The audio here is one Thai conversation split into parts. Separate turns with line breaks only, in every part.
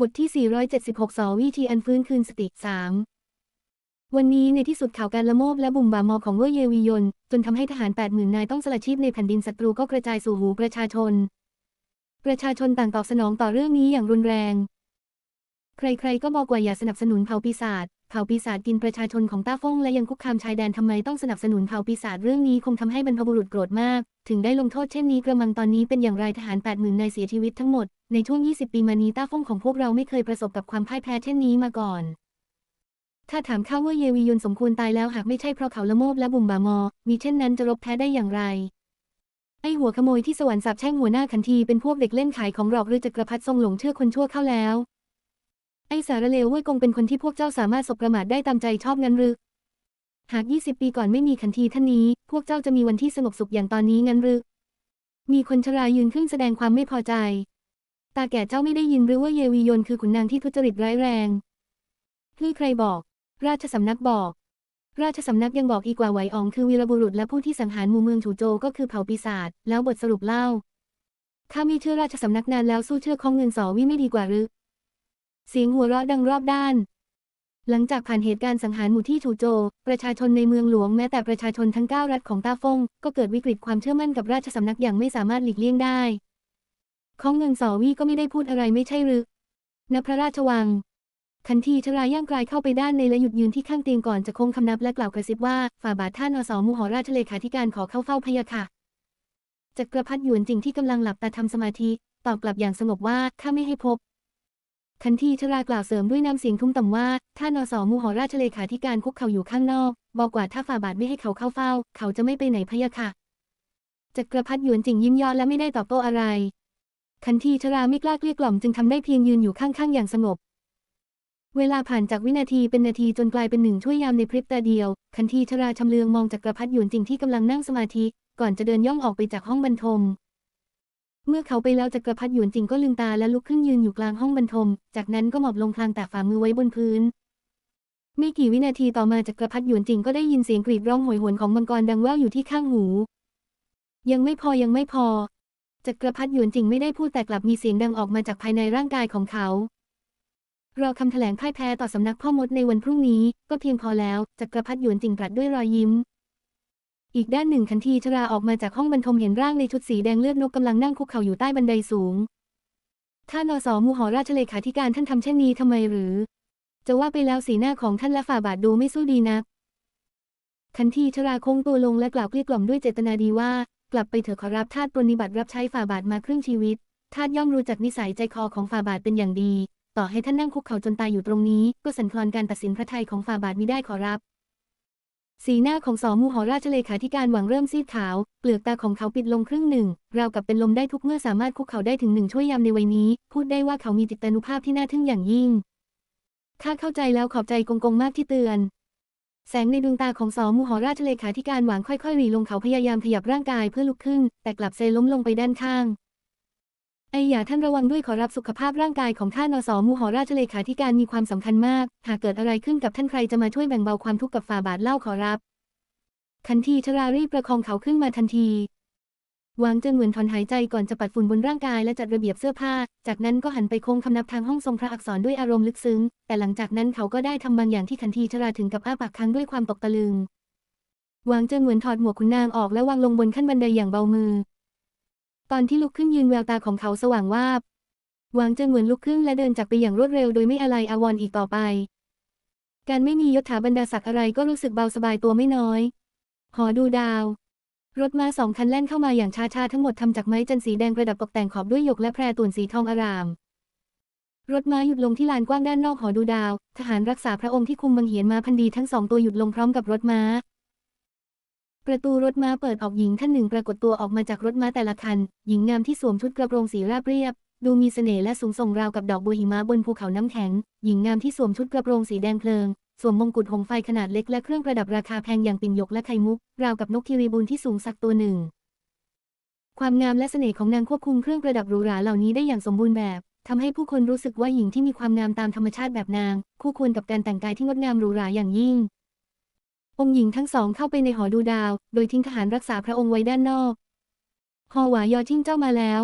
บทที่ 476 สอวิธีอันฟื้นคืนสติ 3 วันนี้ในที่สุดข่าวการละโมบและบุ่มบามอของเว่ยเยวียน จนทำให้ทหาร 80,000 นายต้องสละชีพในแผ่นดินศัตรูก็กระจายสู่หูประชาชน ประชาชนต่างตอบสนองต่อเรื่องนี้อย่างรุนแรง ใครๆก็บอกว่าอย่าสนับสนุนเผ่าปีศาจ เผ่าปีศาจกินประชาชนของต้าฟงและยังคุกคามชายแดนทำไมต้องสนับสนุนเผ่าปีศาจเรื่องนี้คงทำให้บรรพบุรุษโกรธมาก ถึงได้ลงโทษเช่นนี้กระมังตอนนี้เป็นอย่างไรทหาร 80,000นายเสียชีวิตทั้งหมด ในช่วง 20 ปีมานี้ต้าฟงของพวกเราไม่เคยประสบกับความพ่ายแพ้เช่นนี้มาก่อน ถ้าถามข้าว่าเยวียนสมควรตายแล้วหากไม่ใช่เพราะเขาละโมบและบุ่มบามอ มีเช่นนั้นจะรบแพ้ได้อย่างไรไอหัวขโมยที่สวรรค์สาบแช่งหัวหน้าขันทีเป็นพวกเด็กเล่นขายของหลอกหรือจักรพรรดิทรงหลงเชื่อคนชั่วเข้าแล้ว ไอสารเลวเว่ยกงเป็นคนที่พวกเจ้าสามารถสบประมาทได้ตามใจชอบงั้นหรือ หาก 20 ปีก่อนไม่มีขันทีท่านนี้ พวกเจ้าจะมีวันที่สงบสุขอย่างตอนนี้งั้นหรือ มีคนชรายืนขึ้นแสดงความไม่พอใจ ตาแก่เจ้าไม่ได้ยินหรือว่าเยวียนคือขุนนางที่ทุจริตร้ายแรงคือใครบอก ราชสำนักบอก ราชสำนักยังบอกอีกว่าไหวอองคือวีรบุรุษและผู้ที่สังหารหมู่เมืองฉูโจก็คือเผ่าปีศาจ แล้วบทสรุปเล่า ข้ามีเชื่อราชสำนักนานแล้วสู้เชื่อของเงินสอวิไม่ดีกว่าหรือ เสียงหัวเราะดังรอบด้าน หลังจากผ่านเหตุการณ์สังหารหมู่ที่ฉูโจ ประชาชนในเมืองหลวงแม้แต่ประชาชนทั้งเก้ารัฐของต้าฟง ก็เกิดวิกฤตความเชื่อมั่นกับราชสำนักอย่างไม่สามารถหลีกเลี่ยงได้ของเงินสอวีก็ไม่ได้พูดอะไรไม่ใช่หรือณพระราชวังขันทีชราย่างกลายเข้าไปด้านในและหยุดยืนที่ข้างเตียงก่อนจะคงคำนับและกล่าวกระซิบว่า ฝ่าบาทท่านอสอมูหอราชเลขาธิการขอเข้าเฝ้าพยะค่ะจักรพรรดิหยวนจิงที่กำลังหลับตาทำสมาธิ ตอบกลับอย่างสงบว่าข้าไม่ให้พบ ขันทีชรากล่าวเสริมด้วยน้ำเสียงทุ้มต่ำว่าท่านอสอมูหอราชเลขาธิการคุกเข่าอยู่ข้างนอก บอกว่าถ้าฝ่าบาทไม่ให้เขาเข้าเฝ้า เขาจะไม่ไปไหนพะยะค่ะ จักรพรรดิหยวนจิงยิ้มย่อและไม่ได้ตอบโต้อะไรขันทีชราไม่กล้าเกลี้ยกล่อมจึงทำได้เพียงยืนอยู่ข้างๆอย่างสงบ เวลาผ่านจากวินาทีเป็นนาทีจนกลายเป็นหนึ่งช่วยยามในพริบตาเดียวขันทีชราชำเลืองมองจักรพรรดิหยวนจิงที่กำลังนั่งสมาธิ ก่อนจะเดินย่องออกไปจากห้องบรรทม เมื่อเขาไปแล้วจักรพรรดิหยวนจิงก็ลืมตาและลุกขึ้นยืนอยู่กลางห้องบรรทม จากนั้นก็หมอบลงพลางแตะฝ่ามือไว้บนพื้น ไม่กี่วินาทีต่อมาจักรพรรดิหยวนจิงก็ได้ยินเสียงกรีดร้องโหยหวนของมังกรดังแว่วอยู่ที่ข้างหู ยังไม่พอยังไม่พอ จักรพรรดิหยวนจิงไม่ได้พูดแต่กลับมีเสียงดังออกมาจากภายในร่างกายของเขารอคำแถลงพ่ายแพ้ต่อสำนักพ่อมดในวันพรุ่งนี้ ก็เพียงพอแล้วจักรพรรดิหยวนจิงตรัสด้วยรอยยิ้ม อีกด้านหนึ่งขันทีชราออกมาจากห้องบรรทมเห็นร่างในชุดสีแดงเลือดนกกำลังนั่งคุกเข่าอยู่ใต้บันไดสูง ท่านอสอมูหอราชเลขาธิการท่านทำเช่นนี้ทำไมหรือ จะว่าไปแล้วสีหน้าของท่านและฝ่าบาทดูไม่สู้ดีนักขันทีชราคงตัวลงและกล่าวเกลี้ยกล่อมด้วยเจตนาดีว่า กลับไปเถอะขอรับทาสปรนนิบัติรับใช้ฝ่าบาทมาครึ่งชีวิตทาสย่อมรู้จักนิสัยใจคอของฝ่าบาทเป็นอย่างดี ต่อให้ท่านนั่งคุกเข่าจนตายอยู่ตรงนี้ ก็สันคลอนการตัดสินพระทัยของฝ่าบาทมิได้ขอรับ สีหน้าของสอมูหอราชเลขาธิการหวังเริ่มซีดขาว เปลือกตาของเขาปิดลงครึ่งหนึ่ง ราวกับเป็นลมได้ทุกเมื่อสามารถคุกเข่าได้ถึงหนึ่งช่วยยามในวัยนี้ พูดได้ว่าเขามีจิตานุภาพที่น่าทึ่งอย่างยิ่ง ข้าเข้าใจแล้วขอบใจกงกงมากที่เตือน แสงในดวงตาของสอมูหอราชเลขาธิการหวังค่อยๆหลีลงเขาพยายามขยับร่างกายเพื่อลุกขึ้น แต่กลับเซล้มลงไปด้านข้าง ไออย่าท่านระวังด้วยขอรับสุขภาพร่างกายของท่านนสมูหอราชเลขาธิการมีความสำคัญมาก หากเกิดอะไรขึ้นกับท่านใครจะมาช่วยแบ่งเบาความทุกข์กับฝ่าบาทเล่าขอรับ คันทีชรารีบประคองเขาขึ้นมาทันทีวางเจิงเหมือนถอนหายใจก่อนจะปัดฝุ่นบนร่างกายและจัดระเบียบเสื้อผ้า จากนั้นก็หันไปโค้งคำนับทางห้องทรงพระอักษรด้วยอารมณ์ลึกซึ้ง แต่หลังจากนั้นเขาก็ได้ทำบางอย่างที่คันทีชราถึงกับอ้าปากค้างด้วยความตกตะลึงวางเจิงเหมือนถอดหมวกขุนนางออกและวางลงบนขั้นบันไดอย่างเบามือ ตอนที่ลุกขึ้นยืนแววตาของเขาสว่างวาบวางเจิงเหมือนลุกขึ้นและเดินจากไปอย่างรวดเร็วโดยไม่อะไรอาวรณ์อีกต่อไป การไม่มียศถาบรรดาศักดิ์อะไรก็รู้สึกเบาสบายตัวไม่น้อย หอดูดาว รถม้าสองคันแล่นเข้ามาอย่างช้าๆทั้งหมดทำจากไม้จันสีแดงประดับตกแต่งขอบด้วยหยกและแพรต่วนสีทองอาราม รถม้าหยุดลงที่ลานกว้างด้านนอกหอดูดาว ทหารรักษาพระองค์ที่คุมบังเหียนมาพันดีทั้งสองตัวหยุดลงพร้อมกับรถม้า ประตูรถม้าเปิดออกหญิงท่านหนึ่งปรากฏตัวออกมาจากรถม้าแต่ละคัน หญิงงามที่สวมชุดกระโปรงสีราบเรียบ ดูมีเสน่ห์และสูงส่งราวกับดอกบัวหิมะบนภูเขาน้ำแข็ง หญิงงามที่สวมชุดกระโปรงสีแดงเพลิง สวมมงกุฎหงไฟขนาดเล็กและเครื่องประดับราคาแพงอย่างปิ่นหยกและไข่มุก ราวกับนกคิริบูนที่สูงสักตัวหนึ่ง ความงามและเสน่ห์ของนางควบคุมเครื่องประดับหรูหราเหล่านี้ได้อย่างสมบูรณ์แบบทำให้ผู้คนรู้สึกว่าหญิงที่มีความงามตามธรรมชาติแบบนาง คู่ควรกับการแต่งกายที่งดงามหรูหราอย่างยิ่ง องค์หญิงทั้งสองเข้าไปในหอดูดาว โดยทิ้งทหารรักษาพระองค์ไว้ด้านนอกฮอหวายอชิ่งเจ้ามาแล้ว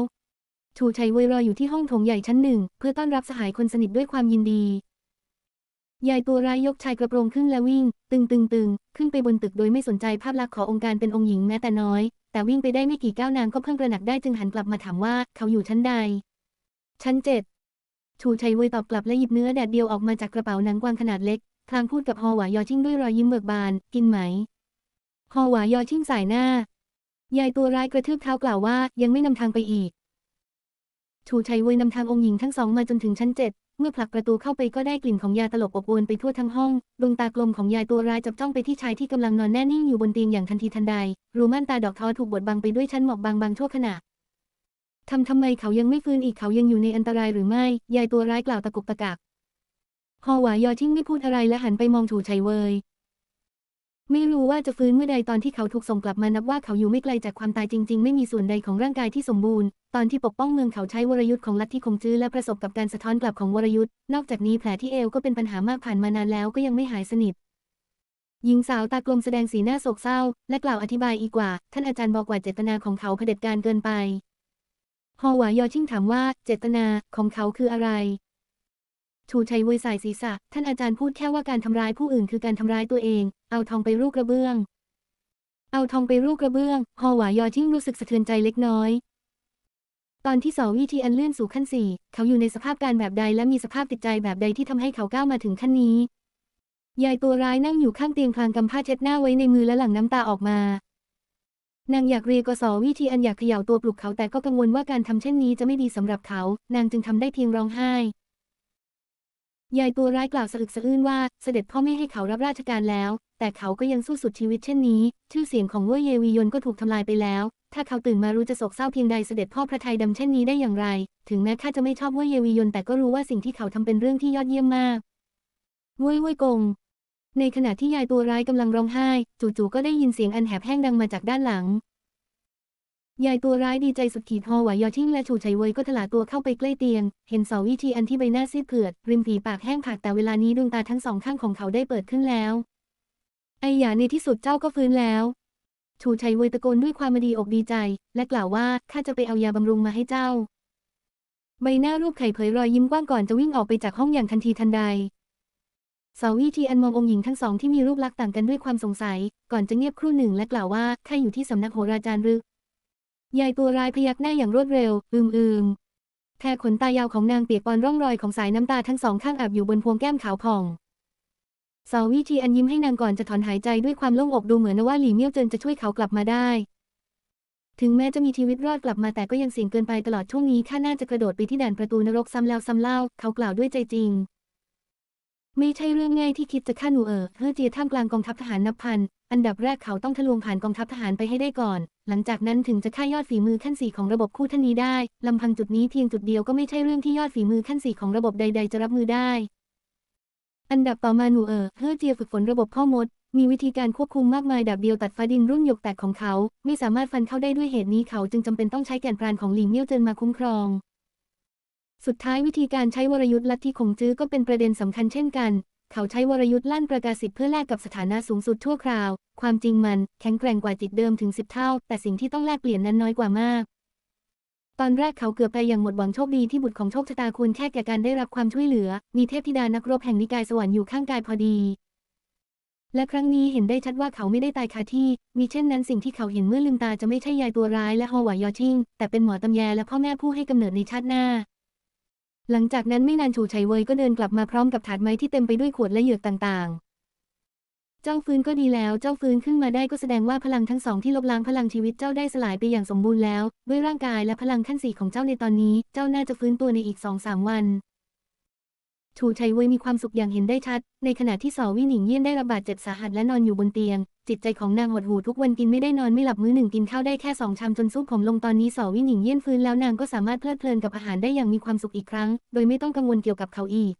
ชูชัยเวยรออยู่ที่ห้องโถงใหญ่ชั้นหนึ่ง เพื่อต้อนรับสหายคนสนิทด้วยความยินดี ยายตัวร้ายยกชายกระโปรงขึ้นและวิ่ง ตึงตึงตึงขึ้นไปบนตึกโดยไม่สนใจภาพลักษณ์ขององค์การเป็นองค์หญิงแม้แต่น้อย แต่วิ่งไปได้ไม่กี่ก้าวนางก็เพิ่งตระหนักได้จึงหันกลับมาถามว่าเขาอยู่ชั้นใด ชั้นเจ็ดชูชัยเวยตอบกลับและหยิบเนื้อแดดเดียวออกมาจากกระเป๋าหนังกวางขนาดเล็ก พลางพูดกับฮอหวายอชิ่งด้วยรอยยิ้มเบิกบาน กินไหม ฮอหวายอชิ่งสายหน้า ยายตัวร้ายกระทืบเท้ากล่าวว่ายังไม่นำทางไปอีก ชูชัยเวยนำทางองค์หญิงทั้งสองมาจนถึงชั้นเจ็ดเมื่อผลักประตูเข้าไปก็ได้กลิ่นของยาตลบอบอวนไปทั่วทั้งห้อง ดวงตากลมของยายตัวร้ายจับจ้องไปที่ชายที่กำลังนอนแน่นิ่งอยู่บนเตียงอย่างทันทีทันใด รูม่านตาดอกทอถูกบดบังไปด้วยชั้นหมอกบางๆชั่วขณะทำทำไมเขายังไม่ฟื้นอีกเขายังอยู่ในอันตรายหรือไม่ ยายตัวร้ายกล่าวตะกุกตะกัก ฮอหวายอชิ่งไม่พูดอะไรและหันไปมองถูชัยเวย ไม่รู้ว่าจะฟื้นเมื่อใดตอนที่เขาถูกส่งกลับมานับว่าเขาอยู่ไม่ไกลจากความตายจริง ๆ ไม่มีส่วนใดของร่างกายที่สมบูรณ์ ตอนที่ปกป้องเมืองเขาใช้วรยุทธ์ของลัทธิคงจื้อและประสบกับการสะท้อนกลับของวรยุทธ์นอกจากนี้แผลที่เอวก็เป็นปัญหามากผ่านมานานแล้วก็ยังไม่หายสนิทหญิงสาวตากลมแสดงสีหน้าโศกเศร้า และกล่าวอธิบายอีกว่า ท่านอาจารย์บอกว่าเจตนาของเขาเผด็จการเกินไป ฮอหวายอชิ่งถามว่าเจตนาของเขาคืออะไร ชูชัยเวยสายศีรษะ ท่านอาจารย์พูดแค่ว่าการทำร้ายผู้อื่นคือการทำร้ายตัวเอง เอาทองไปรูปกระเบื้อง เอาทองไปรูปกระเบื้อง ฮอหวายอชิ่งรู้สึกสะเทือนใจเล็กน้อย ตอนที่สองวิธีอันเลื่อนสู่ขั้นสี่ เขาอยู่ในสภาพการแบบใดและมีสภาพจิตใจแบบใดที่ทำให้เขาก้าวมาถึงขั้นนี้ ยายตัวร้ายนั่งอยู่ข้างเตียงพลางกำผ้าเช็ดหน้าไว้ในมือและหลั่งน้ำตาออกมานางอยากเรียกสอวิธีอันอยากเขย่าตัวปลุกเขาแต่ก็กังวลว่าการทำเช่นนี้จะไม่ดีสำหรับเขา นางจึงทำได้เพียงร้องไห้ ยายตัวร้ายกล่าวสะอึกสะอื้นว่า เสด็จพ่อไม่ให้เขารับราชการแล้ว แต่เขาก็ยังสู้สุดชีวิตเช่นนี้ ชื่อเสียงของเว่ยเยวียนก็ถูกทำลายไปแล้ว ถ้าเขาตื่นมารู้จะโศกเศร้าเพียงใดเสด็จพ่อพระทัยดำเช่นนี้ได้อย่างไร ถึงแม้ข้าจะไม่ชอบเว่ยเยวียนแต่ก็รู้ว่าสิ่งที่เขาทำเป็นเรื่องที่ยอดเยี่ยมมากเว่ยเว่ยกง ในขณะที่ยายตัวร้ายกำลังร้องไห้ จู่ๆก็ได้ยินเสียงอันแหบแห้งดังมาจากด้านหลัง ยายตัวร้ายดีใจสุดขีดฮอหวยอชิ่งและฉูไฉเวยก็ถลาตัวเข้าไปใกล้เตียง เห็นเสาวิธีอันที่ใบหน้าซีดเผือด ริมฝีปากแห้งผากแต่เวลานี้ดวงตาทั้งสองข้างของเขาได้เปิดขึ้นแล้ว ไอหยาในที่สุดเจ้าก็ฟื้นแล้วฉูไฉเวยตะโกนด้วยความดีอกดีใจ และกล่าวว่าข้าจะไปเอายาบำรุงมาให้เจ้า ใบหน้ารูปไข่เผยรอยยิ้มกว้างก่อนจะวิ่งออกไปจากห้องอย่างทันทีทันใดสาวิธีอันมององค์หญิงทั้งสองที่มีรูปลักษณ์ต่างกันด้วยความสงสัย ก่อนจะเงียบครู่หนึ่งและกล่าวว่าข้าอยู่ที่สำนักโหราจารย์รือ ยายตัวร้ายพยักหน้าอย่างรวดเร็ว อืมอืมแค่ขนตายาวของนางเปียกปอนร่องรอยของสายน้ำตาทั้งสองข้างอาบอยู่บนพวงแก้มขาวผ่องสาวิธีอันยิ้มให้นางก่อนจะถอนหายใจด้วยความโล่งอกดูเหมือนว่าหลี่เมี่ยวเจินจะช่วยเขากลับมาได้ ถึงแม้จะมีชีวิตรอดกลับมาแต่ก็ยังเสี่ยงเกินไปตลอดช่วงนี้ข้าน่าจะกระโดดไปที่ด่านประตูนรกซ้ำแล้วซ้ำเล่า เขากล่าวด้วยใจจริง ไม่ใช่เรื่องง่ายที่คิดจะฆ่าหนูเอ๋อเฮอเจียท่ามกลางกองทัพทหารนับพัน อันดับแรกเขาต้องทะลวงผ่านกองทัพทหารไปให้ได้ก่อน หลังจากนั้นถึงจะฆ่ายอดฝีมือขั้นสี่ของระบบคู่ท่านนี้ได้ ลำพังจุดนี้เพียงจุดเดียวก็ไม่ใช่เรื่องที่ยอดฝีมือขั้นสี่ของระบบใด ๆ จะรับมือได้ อันดับต่อมาหนูเอ๋อเฮอเจียฝึกฝนระบบพ่อมด มีวิธีการควบคุมมากมายดับเดียวตัดฟ้าดินรุ่นหยกแตกของเขา ไม่สามารถฟันเข้าได้ด้วยเหตุนี้เขาจึงจำเป็นต้องใช้แก่นปราณของหลิงเมี่ยวเจินมาคุ้มครองสุดท้ายวิธีการใช้วรยุทธ์ลัทธิขงจื้อก็เป็นประเด็นสำคัญเช่นกัน เขาใช้วรยุทธ์ลั่นประกาศิทธิ์เพื่อแลกกับสถานะสูงสุดชั่วคราว ความจริงมันแข็งแกร่งกว่าจิตเดิมถึงสิบเท่า แต่สิ่งที่ต้องแลกเปลี่ยนนั้นน้อยกว่ามาก ตอนแรกเขาเกือบไปอย่างหมดหวังโชคดีที่บุตรของโชคชะตาควรแค่แก่การได้รับความช่วยเหลือ มีเทพธิดานักรบแห่งนิกายสวรรค์อยู่ข้างกายพอดี และครั้งนี้เห็นได้ชัดว่าเขาไม่ได้ตายคาที่ มีเช่นนั้นสิ่งที่เขาเห็นเมื่อลืมตาจะไม่ใช่ยายตัวร้ายและฮอวายอชิงแต่เป็นหมอตำแยและพ่อแม่ผู้ให้กำเนิดในชาติหน้า หลังจากนั้นไม่นานฉูไฉเวยก็เดินกลับมาพร้อมกับถาดไม้ที่เต็มไปด้วยขวดและเหยือกต่างๆ เจ้าฟื้นก็ดีแล้ว เจ้าฟื้นขึ้นมาได้ก็แสดงว่าพลังทั้งสองที่ลบล้างพลังชีวิตเจ้าได้สลายไปอย่างสมบูรณ์แล้ว ด้วยร่างกายและพลังขั้นสี่ของเจ้าในตอนนี้ เจ้าน่าจะฟื้นตัวในอีกสองสามวัน ฉูไฉเวยมีความสุขอย่างเห็นได้ชัด ในขณะที่สอวิหนิงเยี่ยนได้รับบาดเจ็บสาหัสและนอนอยู่บนเตียง จิตใจของนางหดหูทุกวันกินไม่ได้นอนไม่หลับมื้อหนึ่งกินข้าวได้แค่สองชามจนซุปผมลงตอนนี้สอวิหนิงเยี่ยนฟื้นแล้วนางก็สามารถเพลิดเพลินกับอาหารได้อย่างมีความสุขอีกครั้ง โดยไม่ต้องกังวลเกี่ยวกับเขาอีก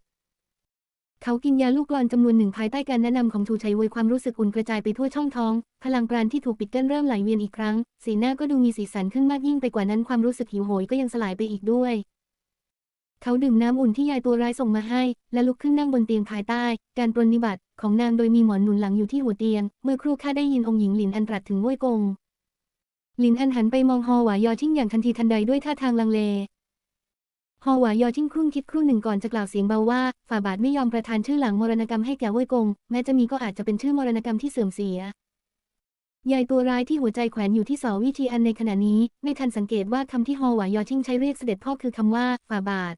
เขากินยาลูกกลอนจำนวนหนึ่งภายใต้การแนะนำของชูชัยเวยความรู้สึกอุ่นกระจายไปทั่วช่องท้อง พลังปราณที่ถูกปิดกั้นเริ่มไหลเวียนอีกครั้ง สีหน้าก็ดูมีสีสันขึ้นมากยิ่งไปกว่านั้นความรู้สึกหิวโหยก็ยังสลายไปอีกด้วย เขาดื่มน้ำอุ่นที่ยายตัวร้ายส่งมาให้ และลุกขึ้นนั่งบนเตียงภายใต้ การปรนนิบัติของนางโดยมีหมอนหนุนหลังอยู่ที่หัวเตียง เมื่อครู่ข้าได้ยินองค์หญิงหลินอันตรัสถึงเว่ยกง หลินอันหันไปมองฮอหวายอชิ่งอย่างทันทีทันใดด้วยท่าทางลังเลฮอหวายอชิ่งครุ่นคิดครู่หนึ่งก่อนจะกล่าวเสียงเบาว่า ฝ่าบาทไม่ยอมประทานชื่อหลังมรณกรรมให้แก่เว่ยกง แม้จะมีก็อาจจะเป็นชื่อมรณกรรมที่เสื่อมเสียยายตัวร้ายที่หัวใจแขวนอยู่ที่สอวิธีอันในขณะนี้ ไม่ทันสังเกตว่าคำที่ฮอหวายอชิ่งใช้เรียกเสด็จพ่อคือคำว่าฝ่าบาท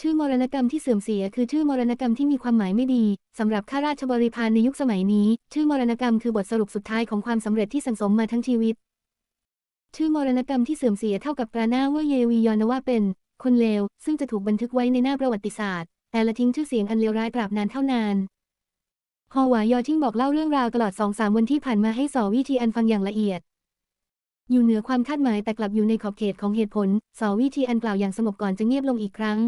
ชื่อมรณกรรมที่เสื่อมเสียคือชื่อมรณกรรมที่มีความหมายไม่ดีสำหรับข้าราชบริพารในยุคสมัยนี้ ชื่อมรณกรรมคือบทสรุปสุดท้ายของความสำเร็จที่สังสมมาทั้งชีวิต ชื่อมรณกรรมที่เสื่อมเสียเท่ากับปราหน้าว่าเยวียอนว่าเป็น คนเลว ซึ่งจะถูกบันทึกไว้ในหน้าประวัติศาสตร์ แต่ละทิ้งชื่อเสียงอันเลวร้ายตราบนานเท่านานฮอหวายอชิ่งบอกเล่าเรื่องราวตลอดสองสามวันที่ผ่านมาให้สอวิธีอันฟังอย่างละเอียด อยู่เหนือความคาดหมายแต่กลับอยู่ในขอบเขตของเหตุผล สอวิธีอันกล่าวอย่างสงบก่อนจะเงียบลงอีกครั้ง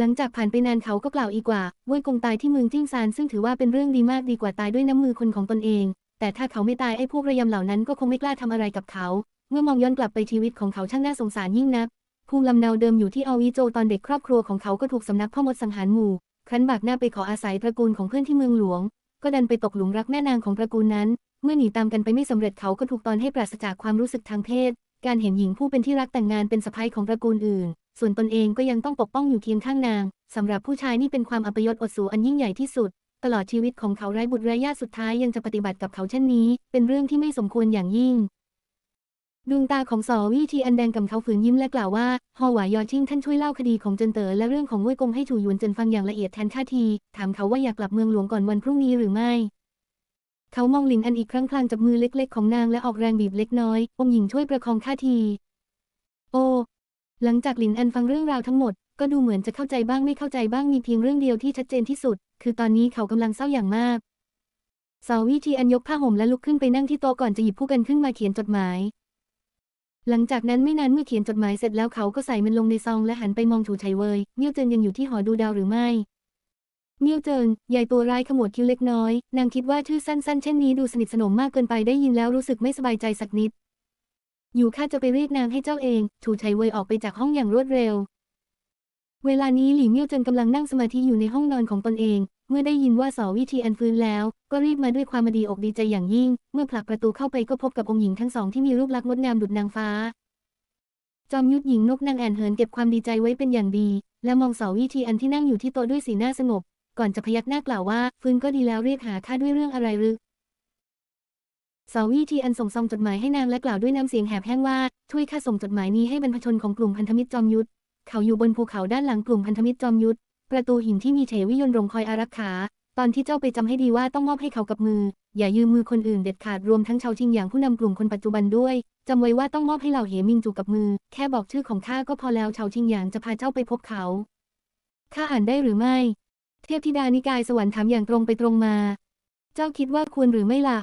หลังจากผ่านไปนานเขาก็กล่าวอีกว่าเว่ยกงตายที่เมืองจิ้งซานซึ่งถือว่าเป็นเรื่องดีมากดีกว่าตายด้วยน้ำมือคนของตนเอง แต่ถ้าเขาไม่ตายไอ้พวกระยำเหล่านั้นก็คงไม่กล้าทำอะไรกับเขา เมื่อมองย้อนกลับไปชีวิตของเขาช่างน่าสงสารยิ่งนักภูมิลำเนาเดิมอยู่ที่อวิโจตอนเด็กครอบครัวของเขาก็ถูกสำนักพ่อมดสังหารหมู่ ครั้นบากหน้าไปขออาศัยตระกูลของเพื่อนที่เมืองหลวง ก็ดันไปตกหลุมรักแม่นางของตระกูลนั้น เมื่อหนีตามกันไปไม่สำเร็จเขาก็ถูกตอนให้ปราศจากความรู้สึกทางเพศ การเห็นหญิงผู้เป็นที่รักแต่งงานเป็นสะใภ้ของตระกูลอื่น ส่วนตนเองก็ยังต้องปกป้องอยู่เคียงข้างนาง สำหรับผู้ชายนี่เป็นความอัปยศอดสูอันยิ่งใหญ่ที่สุด ตลอดชีวิตของเขาไร้บุตรไร้ญาติสุดท้ายยังจะปฏิบัติกับเขาเช่นนี้ เป็นเรื่องที่ไม่สมควรอย่างยิ่ง ดวงตาของสอวิทีอันแดงกำเขาฝืนยิ้มและกล่าวว่า ฮอหวายอชิ่งท่านช่วยเล่าคดีของเจินเต๋อและเรื่องของเว่ยกงให้ฉูหยวนเจินฟังอย่างละเอียดแทนท่าที ถามเขาว่าอยากกลับเมืองหลวงก่อนวันพรุ่งนี้หรือไม่เขามองหลินอันอีกครั้งพลางจับมือเล็ก ๆ ของนางและออกแรงบีบเล็กน้อยองค์หญิงช่วยประคองท่าที โอ หลังจากหลินอันฟังเรื่องราวทั้งหมด ก็ดูเหมือนจะเข้าใจบ้างไม่เข้าใจบ้างมีเพียงเรื่องเดียวที่ชัดเจนที่สุด คือตอนนี้เขากำลังเศร้าอย่างมากสาวิธีอันยกผ้าห่มและลุกขึ้นไปนั่งที่โต๊ะก่อนจะหยิบผู้กันขึ้นมาเขียนจดหมาย หลังจากนั้นไม่นานเมื่อเขียนจดหมายเสร็จแล้วเขาก็ใส่มันลงในซองและหันไปมองถูไฉเวยเมี่ยวเจินยังอยู่ที่หอดูดาวหรือไม่เมี่ยวเจินยายตัวร้ายขมวดคิ้วเล็กน้อย นางคิดว่าชื่อสั้นๆ เช่นนี้ดูสนิทสนมมากเกินไปได้ยินแล้วรู้สึกไม่สบายใจสักนิด อยู่ข้าจะไปเรียกนางให้เจ้าเอง ถูไฉเวยออกไปจากห้องอย่างรวดเร็ว เวลานี้หลี่เมี่ยวเจินกำลังนั่งสมาธิอยู่ในห้องนอนของตนเอง เมื่อได้ยินว่าสอวิธีอันฟื้นแล้ว ก็รีบมาด้วยความดีอกดีใจอย่างยิ่ง เมื่อผลักประตูเข้าไปก็พบกับองค์หญิงทั้งสองที่มีรูปลักษณ์งดงามดุจนางฟ้า จอมยุทธหญิงนกนางแอ่นเหินเก็บความดีใจไว้เป็นอย่างดี และมองสอวิธีอันที่นั่งอยู่ที่โต๊ะด้วยสีหน้าสงบ ก่อนจะพยักหน้ากล่าวว่า ฟื้นก็ดีแล้วเรียกหาข้าด้วยเรื่องอะไรหรือ สาวิธีอันส่งซองจดหมายให้นางและกล่าวด้วยน้ำเสียงแหบแห้งว่า ช่วยข้าส่งจดหมายนี้ให้บรรพชนของกลุ่มพันธมิตรจอมยุทธ เขาอยู่บนภูเขาด้านหลังกลุ่มพันธมิตรจอมยุทธ ประตูหินที่มีเฉวิยนรงคอยอารักขา ตอนที่เจ้าไปจำให้ดีว่าต้องมอบให้เขากับมือ อย่ายืมมือคนอื่นเด็ดขาดรวมทั้งชาวชิงอย่างผู้นำกลุ่มคนปัจจุบันด้วยจำไว้ว่าต้องมอบให้เหล่าเหมิงจูกับมือ แค่บอกชื่อของข้าก็พอแล้วชาวชิงอย่างจะพาเจ้าไปพบเขาข้าอ่านได้หรือไม่ เทพธิดานิกายสวรรค์ถามอย่างตรงไปตรงมา เจ้าคิดว่าควรหรือไม่ล่ะ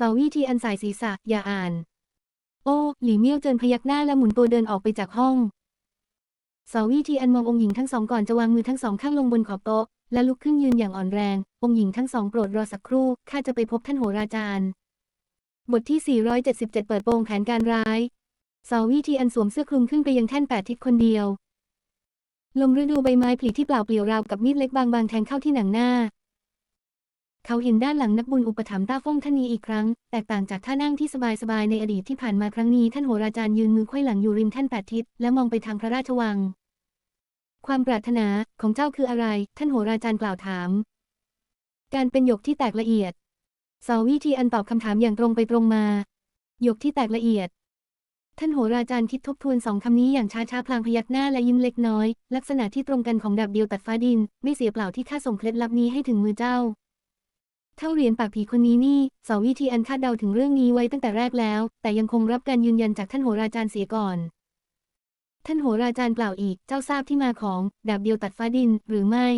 สาวิธีอันสายศีรษะ อย่าอ่าน โอ้หลี่เมี่ยวเจินพยักหน้าและหมุนตัวเดินออกไปจากห้องสาวิธีอันมององค์หญิงทั้งสองก่อนจะวางมือทั้งสองข้างลงบนขอบโต๊ะ และลุกขึ้นยืนอย่างอ่อนแรง องค์หญิงทั้งสองโปรดรอสักครู่ข้าจะไปพบท่านโหราจารย์ บทที่ 477 เปิดโปงแผนการร้ายสาวิธีอันสวมเสื้อคลุมขึ้นไปยังแท่นแปดทิศคนเดียวลมฤดูใบไม้ผลิที่เปล่าเปลี่ยวราวกับมีดเล็กบางๆแทงเข้าที่หนังหน้า เขาเห็นด้านหลังนักบุญอุปถัมภ์ต้าฟงท่านนี้อีกครั้ง แตกต่างจากท่านั่งที่สบายๆในอดีตที่ผ่านมาครั้งนี้ท่านโหราจารย์ยืนมือไขว้หลังอยู่ริมแท่นแปดทิศและมองไปทางพระราชวัง ความปรารถนาของเจ้าคืออะไร ท่านโหราจารย์กล่าวถาม การเป็นหยกที่แตกละเอียดสาวิธีอันตอบคำถามอย่างตรงไปตรงมา หยกที่แตกละเอียด ท่านโหราจารย์คิดทบทวนสองคำนี้อย่างช้าๆพลางพยักหน้าและยิ้มเล็กน้อย ลักษณะที่ตรงกันของดาบเดียวตัดฟ้าดิน ไม่เสียเปล่าที่ข้าส่งเคล็ดลับนี้ให้ถึงมือเจ้า เท่าเหรียญปากผีคนนี้นี่สาวิธีอันคาดเดาถึงเรื่องนี้ไว้ตั้งแต่แรกแล้ว แต่ยังคงรับการยืนยันจากท่านโหราจารย์เสียก่อน ท่านโหราจารย์กล่าวอีก เจ้าทราบที่มาของดาบเดียวตัดฟ้าดินหรือไม่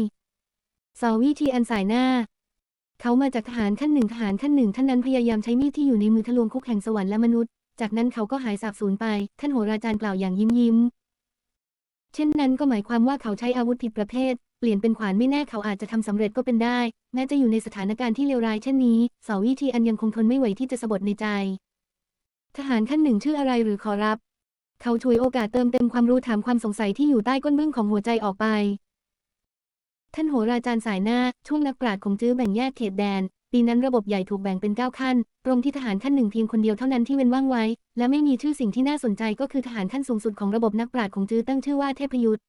สาวิธีอันสายหน้า เขามาจากทหารขั้นหนึ่งทหารขั้นหนึ่งท่านนั้นพยายามใช้มีดที่อยู่ในมือทะลวงคุกแห่งสวรรค์และมนุษย์ จากนั้นเขาก็หายสาบสูญไป ท่านโหราจารย์กล่าวอย่างยิ้มยิ้ม เช่นนั้นก็หมายความว่าเขาใช้อาวุธผิดประเภท เปลี่ยนเป็นขวานไม่แน่เขาอาจจะทำสำเร็จก็เป็นได้ แม้จะอยู่ในสถานการณ์ที่เลวร้ายเช่นนี้เสาวิธีอันยังคงทนไม่ไหวที่จะสะบดในใจ ทหารขั้นหนึ่งชื่ออะไรหรือขอรับ เขาช่วยโอกาสเติมเต็มความรู้ถามความสงสัยที่อยู่ใต้ก้นบึ้งของหัวใจออกไป ท่านโหราจารย์สายหน้า ช่วงนักปราชญ์ของจื้อแบ่งแยกเขตแดน ปีนั้นระบบใหญ่ถูกแบ่งเป็น 9 ขั้น ตรงที่ทหารขั้นหนึ่งเพียงคนเดียวเท่านั้นที่เว้นว่างไว้ และไม่มีชื่อสิ่งที่น่าสนใจก็คือทหารขั้นสูงสุดของระบบนักปราชญ์ของจื้อตั้งชื่อว่าเทพยุทธ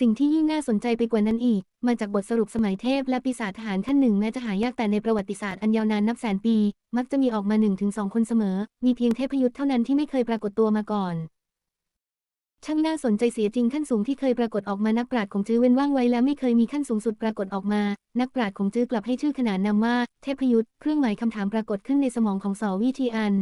สิ่งที่ยิ่งน่าสนใจไปกว่านั้นอีก มาจากบทสรุปสมัยเทพและปีศาจทหารขั้นหนึ่งแม้จะหายากแต่ในประวัติศาสตร์อันยาวนานนับแสนปี มักจะมีออกมา1นถึงสคนเสมอ มีเพียงเทพยุทธ์เท่านั้นที่ไม่เคยปรากฏตัวมาก่อน ช่างน่าสนใจเสียจริงขั้นสูงที่เคยปรากฏออกมานักปราชญ์ของจื้อเว้นว่างไว้แล้วไม่เคยมีขั้นสูงสุดปรากฏออกมา นักปราชญ์ของจื้อกลับให้ชื่อขนานนามว่า เทพยุทธ์เครื่องหมายคำถามปรากฏขึ้นในสมองของสอวิทีอัน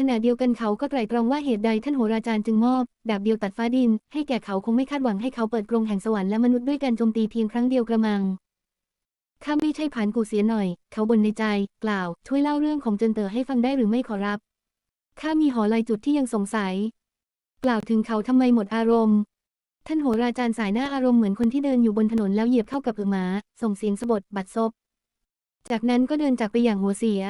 ขณะเดียวกันเขาก็ไตร่ตรองว่าเหตุใดท่านโหราจารย์จึงมอบ ดาบเดียวตัดฟ้าดิน ให้แก่เขาคงไม่คาดหวังให้เขาเปิดกรงแห่งสวรรค์และมนุษย์ด้วยการโจมตีเพียงครั้งเดียวกระมังข้าไม่ใช่ผานกูเสียหน่อย เขาบ่นในใจ กล่าว ช่วยเล่าเรื่องของเจินเต๋อให้ฟังได้หรือไม่ขอรับข้ามีหอลายจุดที่ยังสงสัย กล่าวถึงเขาทำไมหมดอารมณ์ ท่านโหราจารย์สายหน้าอารมณ์เหมือนคนที่เดินอยู่บนถนนแล้วเหยียบเข้ากับอือหมา ส่งเสียงสะบดบัดซบ จากนั้นก็เดินจากไปอย่างหัวเสีย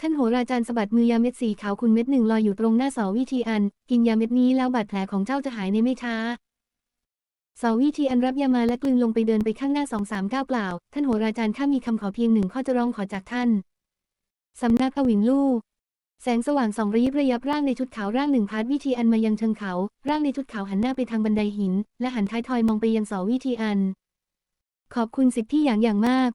ท่านโหราจารย์สะบัดมือยาเม็ดสีขาวคุณเม็ดหนึ่งลอยอยู่ตรงหน้าเสาวิธีอัน กินยาเม็ดนี้แล้วบาดแผลของเจ้าจะหายในไม่ช้าเสาวิธีอันรับยามาและกลืนลงไปเดินไปข้างหน้าสองสามก้าวเปล่า ท่านโหราจารย์ข้ามีคำขอเพียงหนึ่งข้อจะร้องขอจากท่าน สำนักอวินลู่แสงสว่างสองระยิบระยับร่างในชุดขาวร่างหนึ่งพาดวิธีอันมายังเชิงเขา ร่างในชุดขาวหันหน้าไปทางบันไดหิน และหันท้ายทอยมองไปยังเสาวิธีอัน ขอบคุณสิทธิ์ที่อย่างอย่างมาก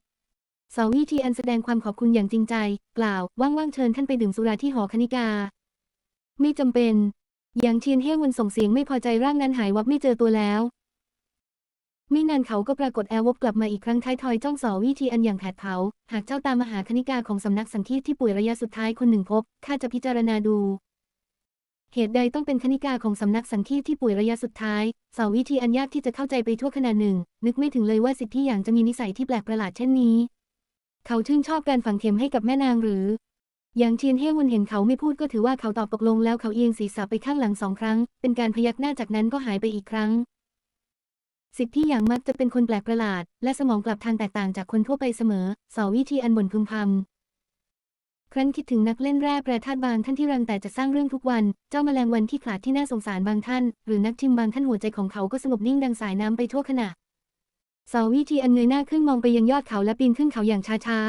สาวิธีอันแสดงความขอบคุณอย่างจริงใจ กล่าว ว่างๆเชิญท่านไปดื่มสุราที่หอคณิกา ไม่จำเป็น อย่างเชียนเฮวันส่งเสียงไม่พอใจร่างนั้นหายวับไม่เจอตัวแล้ว ไม่นานเขาก็ปรากฏแอลวบกลับมาอีกครั้งท้ายทอยจ้องสอวิธีอันอย่างแผดเผา หากเจ้าตามมหาคณิกาของสำนักสังคีตที่ป่วยระยะสุดท้ายคนหนึ่งพบข้าจะพิจารณาดู เหตุใดต้องเป็นคณิกาของสำนักสังคีตที่ป่วยระยะสุดท้ายเสาวิธีอันยากที่จะเข้าใจไปทั่วขนาดหนึ่ง นึกไม่ถึงเลยว่าสิทธิอย่างจะมีนิสัยที่แปลกประหลาดเช่นนี้ เขาชื่นชอบการฝังเข็มให้กับแม่นางหรือ อย่างเทียนเฮวุนเห็นเขาไม่พูดก็ถือว่าเขาตอบตกลงแล้วเขาเอียงศีรษะไปข้างหลังสองครั้ง เป็นการพยักหน้าจากนั้นก็หายไปอีกครั้ง สิทธิอย่างมักจะเป็นคนแปลกประหลาด และสมองกลับทางแตกต่างจากคนทั่วไปเสมอสาวิธีอันบ่นพึมพำครั้นคิดถึงนักเล่นแร่แปรธาตุบางท่านที่รังแต่จะสร้างเรื่องทุกวัน เจ้าแมลงวันที่ขลาดที่น่าสงสารบางท่าน หรือนักชิมบางท่านหัวใจของเขาก็สงบนิ่งดังสายน้ำไปทั่วขณะ สาวิธีอันเงยหน้าขึ้นมองไปยังยอดเขาและปีนขึ้นเขาอย่างช้า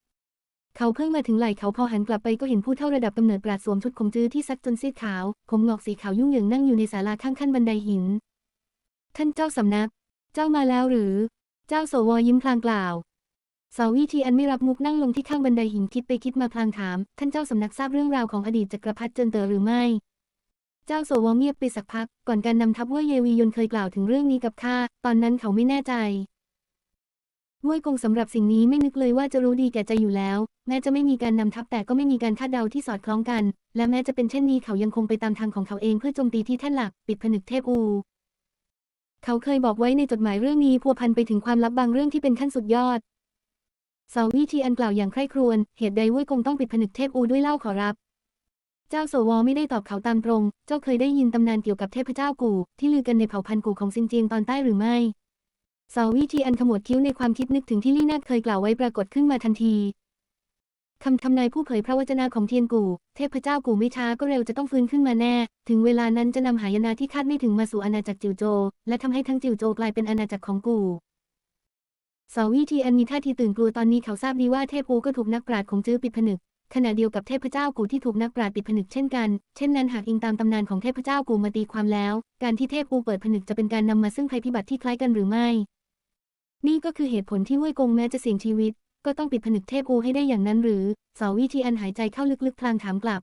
ๆ เขาเพิ่งมาถึงไหล่เขาพอหันกลับไปก็เห็นผู้เท่าระดับกำเนิดปราดสวมชุดคมจื้อที่ซักจนซีดขาว ผมงอกสีขาวยุ่งเหยิงนั่งอยู่ในศาลาข้างขั้นบันไดหิน ท่านเจ้าสำนัก เจ้ามาแล้วหรือ เจ้าโสวยิ้มพลางกล่าวสาวิธีอันไม่รับมุกนั่งลงที่ข้างบันไดหินคิดไปคิดมาพลางถาม ท่านเจ้าสำนักทราบเรื่องราวของอดีตจักรพรรดิเจินเตอหรือไม่ เจ้าโสวเงียบไปสักพัก ก่อนการนำทัพว่าเยวียนเคยกล่าวถึงเรื่องนี้กับข้า ตอนนั้นเขาไม่แน่ใจห้วยกงสำหรับสิ่งนี้ไม่นึกเลยว่าจะรู้ดีแก่ใจอยู่แล้ว แม้จะไม่มีการนำทัพแต่ก็ไม่มีการคาดเดาที่สอดคล้องกัน และแม้จะเป็นเช่นนี้เขายังคงไปตามทางของเขาเองเพื่อโจมตีที่แท่นหลัก ปิดผนึกเทพอู เขาเคยบอกไว้ในจดหมายเรื่องนี้พัวพันไปถึงความลับบางเรื่องที่เป็นขั้นสุดยอดสาวิธีอันกล่าวอย่างใคร่ครวญเหตุใดห้วยกงต้องปิดผนึกเทพอูด้วยเล่าขอรับ เจ้าโสวไม่ได้ตอบเขาตามตรง เจ้าเคยได้ยินตำนานเกี่ยวกับเทพเจ้ากู่ที่ลือกันในเผ่าพันธุ์กู่ของซินเจียงตอนใต้หรือไม่สาวิธีอันขมวดคิ้วในความคิดนึกถึงที่ลี่นาคเคยกล่าวไว้ปรากฏขึ้นมาทันทีคำทำนายผู้เผยพระวจนะของเทียนกู่ เทพเจ้ากู่ไม่ช้าก็เร็วจะต้องฟื้นขึ้นมาแน่ ถึงเวลานั้นจะนำหายนะที่คาดไม่ถึงมาสู่อาณาจักรจิวโจ และทำให้ทั้งจิวโจกลายเป็นอาณาจักรของกู่สาวิธีอันมีท่าทีตื่นกลัวตอนนี้เขาทราบดีว่าเทพอูก็ถูกนักปราชญ์ของจื้อปิดผนึก ขณะเดียวกับเทพเจ้ากูที่ถูกนักปราชญ์ปิดผนึกเช่นกัน เช่นนั้นหากอิงตามตำนานของเทพเจ้ากูมาตีความแล้ว การที่เทพอูเปิดผนึกจะเป็นการนำมาซึ่งภัยพิบัติที่คล้ายกันหรือไม่ นี่ก็คือเหตุผลที่ห้วยกงแม้จะเสี่ยงชีวิต ก็ต้องปิดผนึกเทพอูให้ได้อย่างนั้นหรือสาวิธีอันหายใจเข้าลึกๆพลางถามกลับ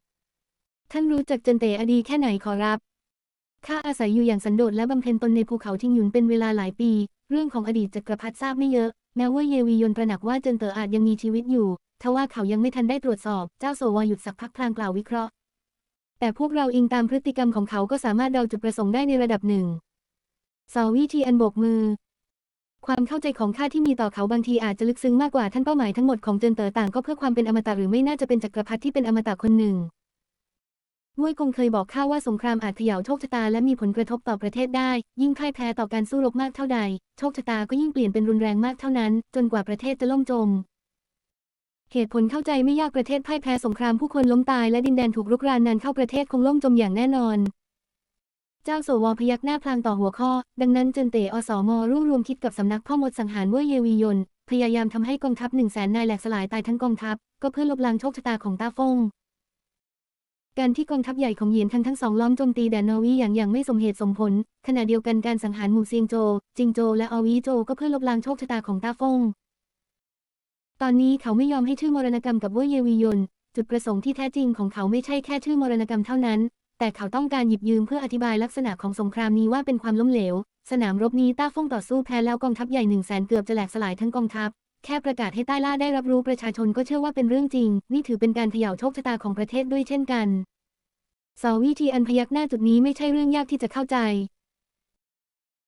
ท่านรู้จักเจนเตอดีแค่ไหนขอรับข้าอาศัยอยู่อย่างสันโดษและบำเพ็ญตนในภูเขาทิงหยุนเป็นเวลาหลายปี เรื่องของอดีตจักรพรรดิทราบไม่เยอะ แม้ว่าเยวียนตระหนักว่าเจินเตออาจยังมีชีวิตอยู่ ทว่าเขายังไม่ทันได้ตรวจสอบ เจ้าโซวาหยุดสักพักพลางกล่าววิเคราะห์ แต่พวกเราอิงตามพฤติกรรมของเขาก็สามารถเดาจุดประสงค์ได้ในระดับหนึ่งสาวิธีอันโบกมือ ความเข้าใจของข้าที่มีต่อเขาบางทีอาจจะลึกซึ้งมากกว่าท่านเป้าหมายทั้งหมดของเจินเต๋อต่างก็เพื่อความเป็นอมตะหรือไม่น่าจะเป็นจักรพรรดิที่เป็นอมตะคนหนึ่งห้วยกงเคยบอกข้าว่าสงครามอาจเขย่าโชคชะตาและมีผลกระทบต่อประเทศได้ ยิ่งพ่ายแพ้ต่อการสู้รบมากเท่าใด โชคชะตาก็ยิ่งเปลี่ยนเป็นรุนแรงมากเท่านั้น จนกว่าประเทศจะล่มจม เหตุผลเข้าใจไม่ยากประเทศพ่ายแพ้สงครามผู้คนล้มตายและดินแดนถูกรุกรานนานเข้าประเทศคงล่มจมอย่างแน่นอน เจ้าโสวพยักหน้าพลางต่อหัวข้อ ดังนั้นเจินเตออสมร่วมรวมคิดกับสำนักพ่อมดสังหารเว่ยเยวียน พยายามทำให้กองทัพหนึ่งแสนนายแหลกสลายตายทั้งกองทัพ ก็เพื่อลบล้างโชคชะตาของต้าฟงการที่กองทัพใหญ่ของเหยียนทันทั้งสองล้อมโจมตีแดนนอวีอย่างอย่างไม่สมเหตุสมผล ขณะเดียวกันการสังหารหมู่เซียงโจ จิงโจ และออวีโจ ก็เพื่อลบล้างโชคชะตาของต้าฟง ตอนนี้เขาไม่ยอมให้ชื่อมรณกรรมกับเว่ยเยวียน จุดประสงค์ที่แท้จริงของเขาไม่ใช่แค่ชื่อมรณกรรมเท่านั้น แต่เขาต้องการหยิบยืมเพื่ออธิบายลักษณะของสงครามนี้ว่าเป็นความล้มเหลว สนามรบนี้ต้าฟงต่อสู้แพ้แล้วกองทัพใหญ่หนึ่งแสนเกือบจะแหลกสลายทั้งกองทัพ แค่ประกาศให้ใต้ล่าได้รับรู้ประชาชนก็เชื่อว่าเป็นเรื่องจริง นี่ถือเป็นการเขย่าโชคชะตาของประเทศด้วยเช่นกันสวิธีอันพยักหน้าจุดนี้ไม่ใช่เรื่องยากที่จะเข้าใจ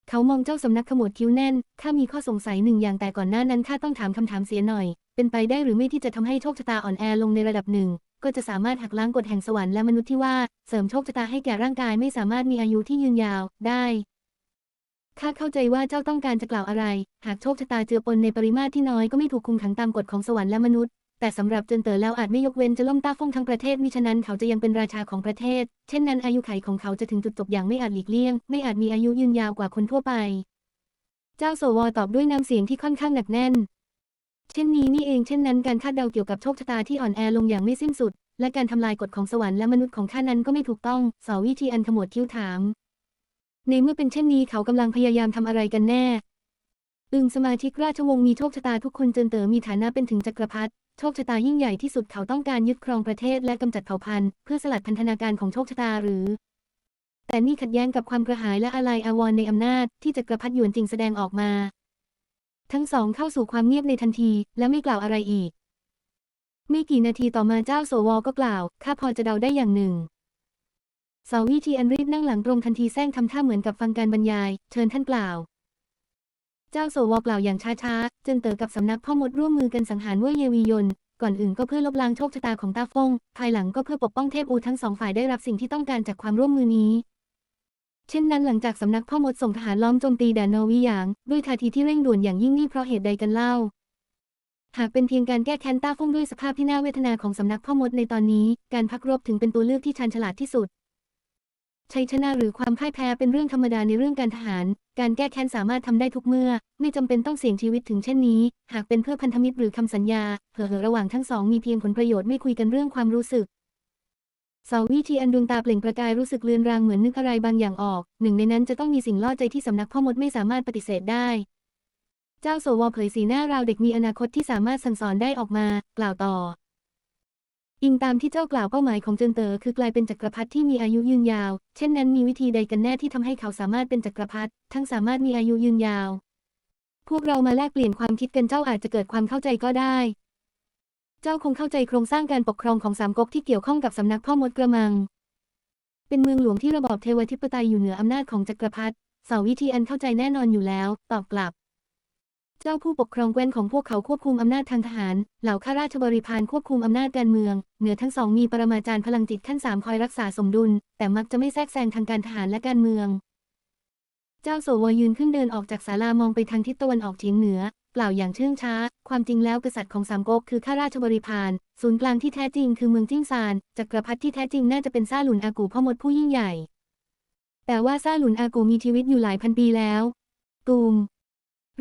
เขามองเจ้าสำนักขมวดคิ้วแน่น ข้ามีข้อสงสัยหนึ่งอย่างแต่ก่อนหน้านั้นข้าต้องถามคำถามเสียหน่อย เป็นไปได้หรือไม่ที่จะทำให้โชคชะตาอ่อนแอลงในระดับหนึ่ง ก็จะสามารถหักล้างกฎแห่งสวรรค์และมนุษย์ที่ว่า เสริมโชคชะตาให้แก่ร่างกายไม่สามารถมีอายุที่ยืนยาวได้ข้าเข้าใจว่าเจ้าต้องการจะกล่าวอะไร หากโชคชะตาเจือปนในปริมาตรที่น้อยก็ไม่ถูกคุมขังตามกฎของสวรรค์และมนุษย์ แต่สำหรับเจินเต๋อแล้วอาจไม่ยกเว้นจะล่มต้าฟงทั้งประเทศมิฉะนั้นเขาจะยังเป็นราชาของประเทศ เช่นนั้นอายุไขของเขาจะถึงจุดจบอย่างไม่อาจหลีกเลี่ยง ไม่อาจมีอายุยืนยาวกว่าคนทั่วไป เจ้าโสวตอบด้วยน้ำเสียงที่ค่อนข้างหนักแน่น เช่นนี้นี่เองเช่นนั้นการคาดเดาเกี่ยวกับโชคชะตาที่อ่อนแอลงอย่างไม่สิ้นสุด และการทำลายกฎของสวรรค์และมนุษย์ของข้านั้นก็ไม่ถูกต้องสอวิธีอันขมวดคิ้วถาม ในเมื่อเป็นเช่นนี้เขากำลังพยายามทำอะไรกันแน่ อึงสมาชิกราชวงศ์มีโชคชะตาทุกคนเจินเต๋อมีฐานะเป็นถึงจักรพรรดิโชคชะตายิ่งใหญ่ที่สุดเขาต้องการยึดครองประเทศและกำจัดเผ่าพันธุ์เพื่อสลัดพันธนาการของโชคชะตาหรือ แต่นี่ขัดแย้งกับความกระหายและอะไรอาวรณ์ในอำนาจที่จักรพรรดิหยวนจริงแสดงออกมา ทั้งสองเข้าสู่ความเงียบในทันทีและไม่กล่าวอะไรอีก ไม่กี่นาทีต่อมาเจ้าโสวก็กล่าว ข้าพอจะเดาได้อย่างหนึ่งสาวิธีอันรีบนั่งหลังตรงทันทีแซงทำท่าเหมือนกับฟังการบรรยาย เชิญท่านกล่าว เจ้าโสวกล่าวอย่างช้าๆเจนเต๋อกับสำนักพ่อมดร่วมมือกันสังหารเว่ยเยวียน ก่อนอื่นก็เพื่อลบล้างโชคชะตาของตาฟง ภายหลังก็เพื่อปกป้องเทพอูทั้งสองฝ่ายได้รับสิ่งที่ต้องการจากความร่วมมือนี้ เช่นนั้นหลังจากสำนักพ่อมดส่งทหารล้อมโจมตีแดนนอวีหยาง ด้วยท่าทีที่เร่งด่วนอย่างยิ่งนี่เพราะเหตุใดกันเล่า หากเป็นเพียงการแก้แค้นตาฟงด้วยสภาพที่น่าเวทนาของสำนักพ่อมดในตอนนี้ การพักรบถึงเป็นตัวเลือกที่ชันฉลาดที่สุดชัยชนะหรือความพ่ายแพ้เป็นเรื่องธรรมดาในเรื่องการทหาร การแก้แค้นสามารถทำได้ทุกเมื่อ ไม่จำเป็นต้องเสี่ยงชีวิตถึงเช่นนี้ หากเป็นเพื่อพันธมิตรหรือคำสัญญาเผื่อระหว่างทั้งสองมีเพียงผลประโยชน์ไม่คุยกันเรื่องความรู้สึกสาวิธีอันดวงตาเปล่งประกายรู้สึกเลือนรางเหมือนนึกอะไรบางอย่างออก หนึ่งในนั้นจะต้องมีสิ่งล่อใจที่สำนักพ่อมดไม่สามารถปฏิเสธได้ เจ้าโสวเผยสีหน้าราวเด็กมีอนาคตที่สามารถสั่งสอนได้ออกมา กล่าวต่อ อิงตามที่เจ้ากล่าวเป้าหมายของเจินเตอ๋อคือกลายเป็นจักรพรรดิที่มีอายุยืนยาว เช่นนั้นมีวิธีใดกันแน่ที่ทำให้เขาสามารถเป็นจักรพรรดิทั้งสามารถมีอายุยืนยาว พวกเรามาแลกเปลี่ยนความคิดกันเจ้าอาจจะเกิดความเข้าใจก็ได้ เจ้าคงเข้าใจโครงสร้างการปกครองของสามก๊กที่เกี่ยวข้องกับสำนักพ่อมดกระมัง เป็นเมืองหลวงที่ระบอบเทวทิปไตยอยู่เหนืออำนาจของจักรพรรดิเสาวิธีอันเข้าใจแน่นอนอยู่แล้ว ตอบกลับ เจ้าผู้ปกครองแว้นของพวกเขาควบคุมอำนาจทางทหาร เหล่าข้าราชบริพารควบคุมอำนาจการเมือง เหนือทั้งสองมีปรมาจารย์พลังจิตขั้นสามคอยรักษาสมดุล แต่มักจะไม่แทรกแซงทางการทหารและการเมือง เจ้าโสวยืนขึ้นเดินออกจากศาลามองไปทางทิศตะวันออกเฉียงเหนือกล่าอย่างเชื่องช้า ความจริงแล้วกษัตริย์ของสามก๊กคือข้าราชบริพาร ศูนย์กลางที่แท้จริงคือเมืองจิ้งซาน จักรพรรดิที่แท้จริงน่าจะเป็นซาหลุนอากูพ่อมดผู้ยิ่งใหญ่ แต่ว่าซาหลุนอากูมีชีวิตอยู่หลายพันปีแล้วตูม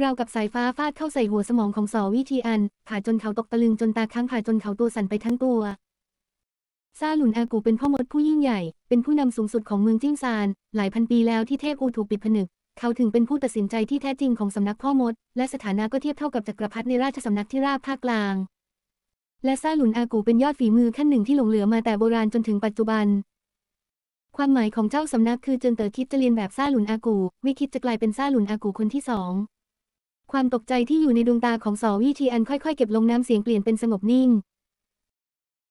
ราวกับสายฟ้าฟาดเข้าใส่หัวสมองของสอวิธีอัน ผ่าจนเขาตกตะลึงจนตาค้างผ่าจนเขาตัวสั่นไปทั้งตัว ซาหลุนอากูเป็นพ่อมดผู้ยิ่งใหญ่ เป็นผู้นำสูงสุดของเมืองจิ้งซาน หลายพันปีแล้วที่เทพอูถูกปิดผนึก เขาถึงเป็นผู้ตัดสินใจที่แท้จริงของสำนักพ่อมด และสถานะก็เทียบเท่ากับจักรพรรดิในราชสำนักที่ราบภาคกลาง และซาหลุนอากูเป็นยอดฝีมือขั้นหนึ่งที่หลงเหลือมาแต่โบราณจนถึงปัจจุบันความหมายของเจ้าสำนักคือเจินเต๋อคิดจะเรียนแบบซาหลุนอากู ไม่คิดจะกลายเป็นซาหลุนอากูคนที่สอง ความตกใจที่อยู่ในดวงตาของสอวิทีอันค่อยๆ เก็บลงน้ำเสียงเปลี่ยนเป็นสงบนิ่ง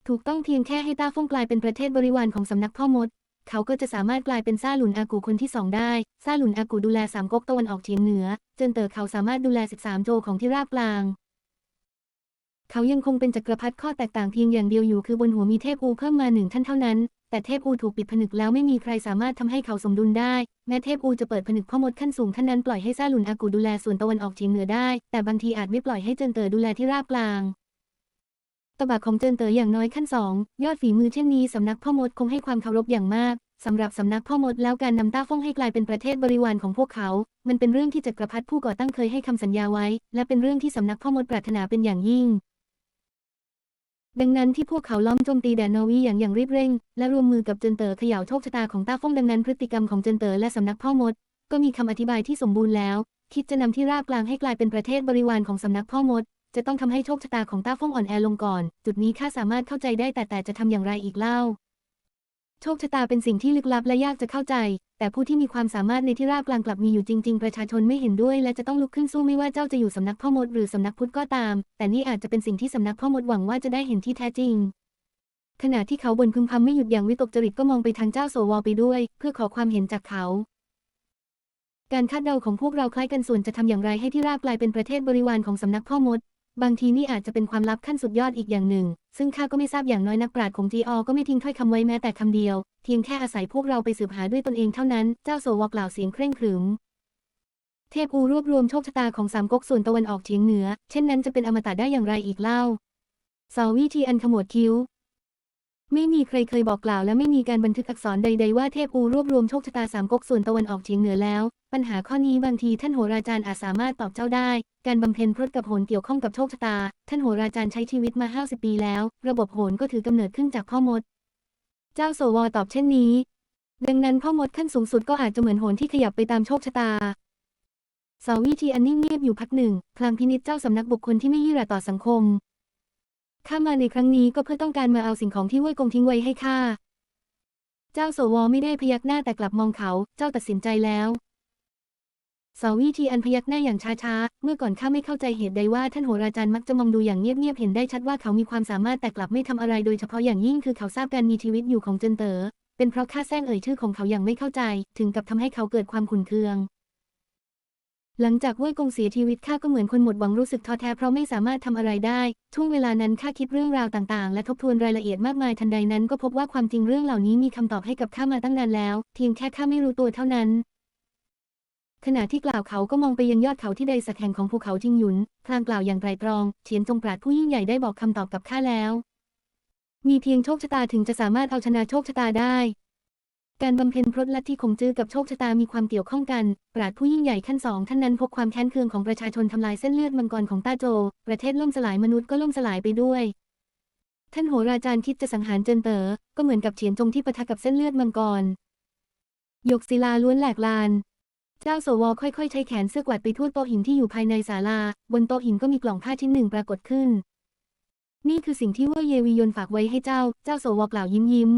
ถูกต้องเพียงแค่ให้ต้าฟงกลายเป็นประเทศบริวารของสำนักพ่อมด เขาก็จะสามารถกลายเป็นซาหลุนอากูคนที่สองได้ซาหลุนอากูดูแลสามก๊กตะวันออกเฉียงเหนือ เจินเต๋อเขาสามารถดูแล 13 โจของที่ราบกลาง เขายังคงเป็นจักรพรรดิข้อแตกต่างเพียงอย่างเดียวอยู่คือบนหัวมีเทพอูเพิ่มมาหนึ่งท่านเท่านั้น แต่เทพอูถูกปิดผนึกแล้วไม่มีใครสามารถทำให้เขาสมดุลได้ แม้เทพอูจะเปิดผนึกพ่อมดขั้นสูงท่านนั้นปล่อยให้ซาลุนอากูดูแลส่วนตะวันออกเฉียงเหนือได้ แต่บางทีอาจไม่ปล่อยให้เจินเต๋อดูแลที่ราบกลางตบะของเจินเต๋ออย่างน้อยขั้นสองยอดฝีมือเช่นนี้สำนักพ่อมดคงให้ความเคารพอย่างมากสำหรับสำนักพ่อมดแล้วการนำต้าฟ่งให้กลายเป็นประเทศบริวารของพวกเขา มันเป็นเรื่องที่จักรพรรดิผู้ก่อตั้งเคยให้คำสัญญาไว้ และเป็นเรื่องที่สำนักพ่อมดปรารถนาเป็นอย่างยิ่ง ดังนั้นที่พวกเขาล้อมโจมตีแดนนอวีอย่างอย่างรีบเร่ง และรวมมือกับเจนเตอร์เขย่าโชคชะตาของต้าฟงดังนั้นพฤติกรรมของเจนเตอร์และสำนักพ่อมด ก็มีคำอธิบายที่สมบูรณ์แล้ว คิดจะนำที่ราบกลางให้กลายเป็นประเทศบริวารของสำนักพ่อมด จะต้องทำให้โชคชะตาของต้าฟงอ่อนแอลงก่อน จุดนี้ข้าสามารถเข้าใจได้แต่แต่จะทำอย่างไรอีกเล่า โชคชะตาเป็นสิ่งที่ลึกลับและยากจะเข้าใจ แต่ผู้ที่มีความสามารถในที่ราบกลางกลับมีอยู่จริง ๆ ประชาชนไม่เห็นด้วย และจะต้องลุกขึ้นสู้ไม่ว่าเจ้าจะอยู่สำนักพ่อมดหรือสำนักพุทธก็ตาม แต่นี่อาจจะเป็นสิ่งที่สำนักพ่อมดหวังว่าจะได้เห็นที่แท้จริง ขณะที่เขาบนพึมพำไม่หยุดอย่างวิตกจริตก็มองไปทางเจ้าโสวอไปด้วย เพื่อขอความเห็นจากเขาการคาดเดาของพวกเราคล้ายกันส่วนจะทำอย่างไรให้ที่ราบกลายเป็นประเทศบริวารของสำนักพ่อมด บางทีนี่อาจจะเป็นความลับขั้นสุดยอดอีกอย่างหนึ่ง ซึ่งข้าก็ไม่ทราบอย่างน้อยนักปราชญ์ของจีออก็ไม่ทิ้งถ้อยคำไว้แม้แต่คำเดียว เพียงแค่อาศัยพวกเราไปสืบหาด้วยตนเองเท่านั้น เจ้าโสวกล่าวเสียงเคร่งขรึม เทพอูรวบรวมโชคชะตาของสามก๊กส่วนตะวันออกเฉียงเหนือ เช่นนั้นจะเป็นอมตะได้อย่างไรอีกเล่า สาวิทีอันขมวดคิ้ว ไม่มีใครเคยบอกกล่าวและไม่มีการบันทึกอักษรใด ๆ ว่าเทพอูรวบรวมโชคชะตาสามก๊กส่วนตะวันออกเฉียงเหนือแล้ว ปัญหาข้อนี้บางทีท่านโหราจารย์อาจสามารถตอบเจ้าได้ การบำเพ็ญพรตกับโหนเกี่ยวข้องกับโชคชะตา ท่านโหราจารย์ใช้ชีวิตมา 50 ปีแล้ว ระบบโหนก็ถือกำเนิดขึ้นจากพ่อมด เจ้าโสวตอบเช่นนี้ ดังนั้นพ่อมดขั้นสูงสุดก็อาจจะเหมือนโหนที่ขยับไปตามโชคชะตาสาวิธีอันนิ่งเงียบอยู่พักหนึ่งพลางพินิจเจ้าสำนักบุคคลที่ไม่ยี่หร่าต่อสังคม ข้ามาในครั้งนี้ก็เพื่อต้องการมาเอาสิ่งของที่เว่ยกงทิ้งไว้ให้ข้า เจ้าโสวไม่ได้พยักหน้าแต่กลับมองเขา เจ้าตัดสินใจแล้วสาวิธีอันพยักหน้าอย่างช้าๆ เมื่อก่อนข้าไม่เข้าใจเหตุใดว่าท่านโหราจารย์มักจะมองดูอย่างเงียบๆ เห็นได้ชัดว่าเขามีความสามารถแต่กลับไม่ทำอะไรโดยเฉพาะอย่างยิ่งคือเขาทราบการมีชีวิตอยู่ของเจินเต๋อ เป็นเพราะข้าแซงเอ่ยชื่อของเขาอย่างไม่เข้าใจ ถึงกับทำให้เขาเกิดความขุ่นเคือง หลังจากเว่ยกงเสียชีวิตข้าก็เหมือนคนหมดหวังรู้สึกท้อแท้เพราะไม่สามารถทำอะไรได้ ช่วงเวลานั้นข้าคิดเรื่องราวต่างๆ และทบทวนรายละเอียดมากมายทันใดนั้นก็พบว่าความจริงเรื่องเหล่านี้มีคำตอบให้กับข้ามาตั้งนานแล้วเพียงแค่ข้าไม่รู้ตัวเท่านั้นขณะที่กล่าวเขาก็มองไปยังยอดเขาที่ใดสักแห่งของภูเขาจิงหยุน พลางกล่าวอย่างไตรตรอง เฉียนจงปราดผู้ยิ่งใหญ่ได้บอกคำตอบกับข้าแล้ว มีเพียงโชคชะตาถึงจะสามารถเอาชนะโชคชะตาได้ การบำเพ็ญพรตลัทธิคงจื้อกับโชคชะตามีความเกี่ยวข้องกัน ปราดผู้ยิ่งใหญ่ขั้นสองท่านนั้นพกความแค้นเคืองของประชาชนทำลายเส้นเลือดมังกรของต้าโจ ประเทศล่มสลายมนุษย์ก็ล่มสลายไปด้วย ท่านโหราจารย์คิดจะสังหารเจินเต๋อ ก็เหมือนกับเฉียนจงที่ปะทะกับเส้นเลือดมังกร หยกศิลาล้วนแหลกลาน เจ้าโสวค่อยๆ ใช้แขนเสื้อกวาดไปทั่วโต๊ะหินที่อยู่ภายในศาลา บนโต๊ะหินก็มีกล่องผ้าชิ้นหนึ่งปรากฏขึ้น นี่คือสิ่งที่เว่ยเยวียนฝากไว้ให้เจ้า เจ้าโสวกล่าวยิ้มยิ้ม